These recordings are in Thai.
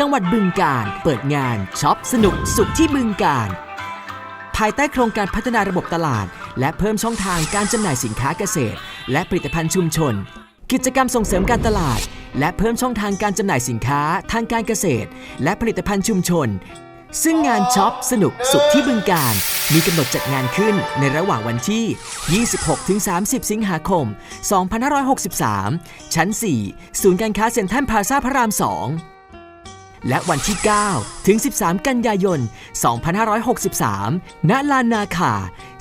จังหวัดบึงกาฬเปิดงานช็อปสนุกสุขที่บึงกาฬภายใต้โครงการพัฒนาระบบตลาด และเพิ่มช่องทางการจำหน่ายสินค้าเกษตร และผลิตภัณฑ์ชุมชน กิจกรรมส่งเสริมการตลาด และเพิ่มช่องทางการจำหน่ายสินค้าทางการเกษตร และผลิตภัณฑ์ชุมชน ซึ่งงานช็อปสนุกสุขที่บึงการ มีกำหนดจัดงานขึ้นในระหว่างวันที่ 26-30 สิงหาคม 2563 ชั้น 4 ศูนย์การค้าเซ็นทรัลพลาซาพระราม 2 และวันที่ 9 ถึง 13 กันยายน 2563 ณ ลานนาคา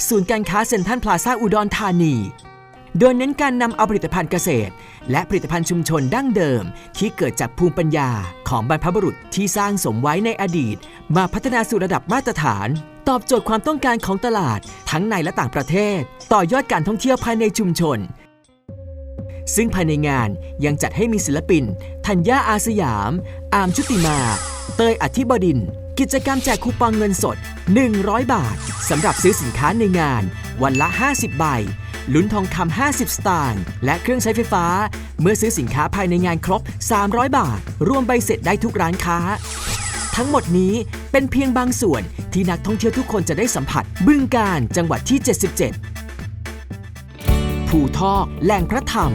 ศูนย์การค้าเซ็นทรัลพลาซาอุดรธานี โดยเน้นการนำเอาผลิตภัณฑ์เกษตร และผลิตภัณฑ์ชุมชนดั้งเดิม ที่เกิดจากภูมิปัญญาของบรรพบุรุษที่สร้างสมไว้ในอดีต มาพัฒนาสู่ระดับมาตรฐาน ตอบโจทย์ความต้องการของตลาดทั้งในและต่างประเทศ ต่อยอดการท่องเที่ยวภายในชุมชน ซึ่งภายในงานยังจัดให้มีศิลปิน ธัญญาอาสยาม อามชุติมา เตยอธิบดิน กิจกรรมแจกคูปองเงินสด 100 บาทสำหรับซื้อสินค้าในงาน วันละ 50 ใบ ลุ้นทองคำ50 สตางค์ และเครื่องใช้ไฟฟ้า เมื่อซื้อสินค้าภายในงานครบ 300 บาท รวมใบเสร็จได้ทุกร้านค้า ทั้งหมดนี้เป็นเพียงบางส่วนที่นักท่องเที่ยวทุกคนจะได้สัมผัส บึงการจังหวัดที่ 77ภูทอกแหล่งพระธรรม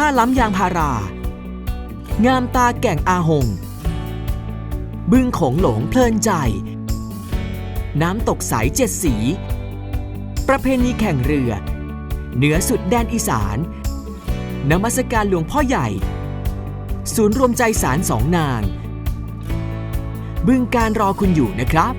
ค่าล้ำยางพารา งามตาแก่งอาหง บึงโขงหลงเพลินใจ น้ำตกใสเจ็ดสี ประเพณีแข่งเรือ เหนือสุดแดนอีสานนมัสการหลวงพ่อใหญ่ ศูนย์รวมใจสารสองนาง บึงการรอคุณอยู่นะครับ